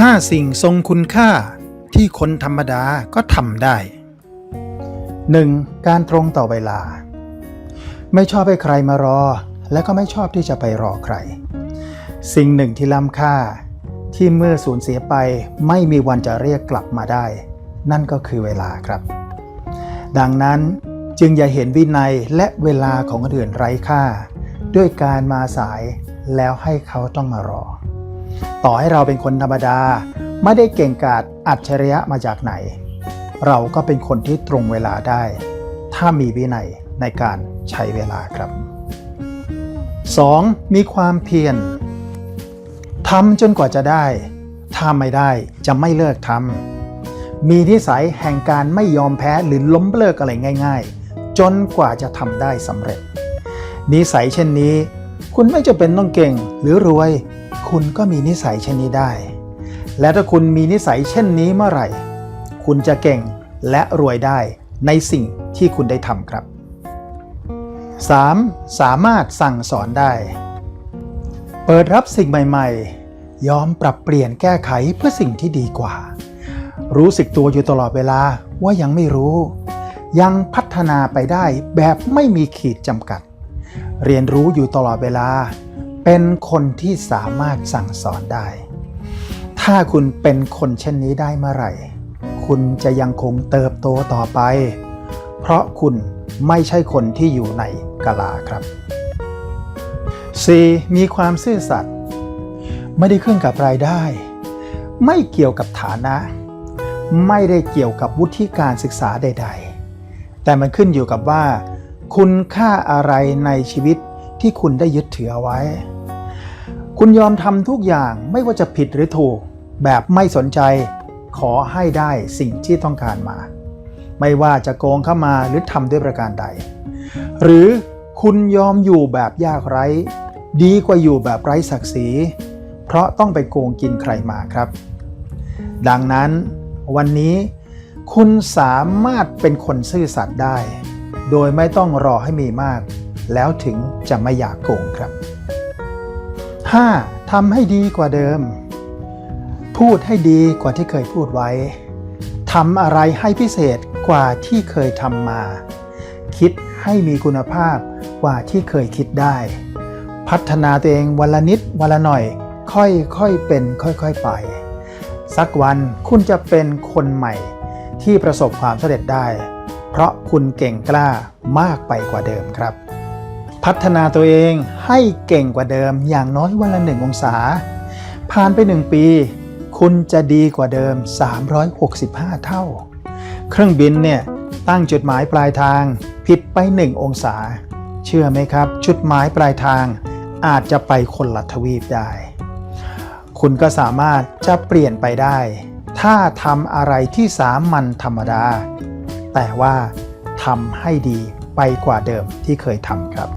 5 สิ่งทรงคุณค่าที่คนธรรมดาก็ทำได้ 1. การตรงต่อเวลา ไม่ชอบให้ใครมารอ และก็ไม่ชอบที่จะไปรอใคร สิ่งหนึ่งที่ล้ำค่า ที่เมื่อสูญเสียไปไม่มีวันจะเรียกกลับมาได้ นั่นก็คือเวลาครับ ดังนั้นจึงอย่าเห็นวินัยและเวลาของคนอื่นไร้ค่า ด้วยการมาสายแล้วให้เขาต้องมารอ ต่อให้เราเป็นคนธรรมดา ไม่ได้เก่งกาจอัจฉริยะมาจากไหน เราก็เป็นคนที่ตรงเวลาได้ ถ้ามีวินัยในการใช้เวลาครับ 2. มีความเพียรทำจนกว่าจะได้ ถ้าไม่ได้จะไม่เลิกทำมีนิสัยแห่งการไม่ยอมแพ้หรือล้มเลิกอะไรง่าย ๆ จนกว่าจะทำได้สำเร็จ นิสัยเช่นนี้ คุณไม่จะเป็นต้องเก่งหรือรวย คุณก็มีนิสัยเช่นนี้ได้ และถ้าคุณมีนิสัยเช่นนี้เมื่อไหร่ คุณจะเก่งและรวยได้ในสิ่งที่คุณได้ทำครับ 3. สามารถสั่งสอนได้ เปิดรับสิ่งใหม่ ๆ ยอมปรับเปลี่ยนแก้ไขเพื่อสิ่งที่ดีกว่า รู้สึกตัวอยู่ตลอดเวลาว่ายังไม่รู้ ยังพัฒนาไปได้แบบไม่มีขีดจำกัด เรียนรู้อยู่ตลอดเวลา เป็นคนที่สามารถสั่งสอนได้ ถ้าคุณเป็นคนเช่นนี้ได้เมื่อไหร่ คุณจะยังคงเติบโตต่อไป เพราะคุณไม่ใช่คนที่อยู่ในกะลาครับ 4. มีความซื่อสัตย์ไม่ได้ขึ้นกับรายได้ ไม่เกี่ยวกับฐานะ ไม่ได้เกี่ยวกับวุฒิการศึกษาใด ๆ แต่มันขึ้นอยู่กับว่า คุณค่าอะไรในชีวิตที่คุณได้ยึดถือเอาไว้ คุณยอมทำทุกอย่างไม่ว่าจะผิดหรือถูก แบบไม่สนใจขอให้ได้สิ่งที่ต้องการมา ไม่ว่าจะโกงเข้ามาหรือทำด้วยประการใด หรือคุณยอมอยู่แบบยากไร้ ดีกว่าอยู่แบบไร้ศักดิ์ศรี เพราะต้องไปโกงกินใครมาครับ ดังนั้นวันนี้คุณสามารถเป็นคนซื่อสัตย์ได้ โดยไม่ต้องรอให้มีมาก แล้วถึงจะไม่อยากโกงครับ 5. ทำให้ดีกว่าเดิม พูดให้ดีกว่าที่เคยพูดไว้ทำอะไรให้พิเศษกว่าที่เคยทำมา คิดให้มีคุณภาพกว่าที่เคยคิดได้ พัฒนาตัวเองวันละนิดวันละหน่อย ค่อยๆเป็นค่อยๆไป สักวันคุณจะเป็นคนใหม่ที่ประสบความสำเร็จได้ เพราะคุณเก่งกล้ามากไปกว่าเดิมครับ พัฒนาตัวเองให้เก่งกว่าเดิมอย่างน้อยวันละหนึ่งองศา ผ่านไปหนึ่งปี คุณจะดีกว่าเดิม 365 เท่า เครื่องบินเนี่ยตั้งจุดหมายปลายทางผิดไป 1 องศา เชื่อไหมครับ จุดหมายปลายทางอาจจะไปคนละทวีปได้ คุณก็สามารถจะเปลี่ยนไปได้ ถ้าทำอะไรที่สามัญธรรมดา แต่ว่าทำให้ดีไปกว่าเดิมที่เคยทำครับ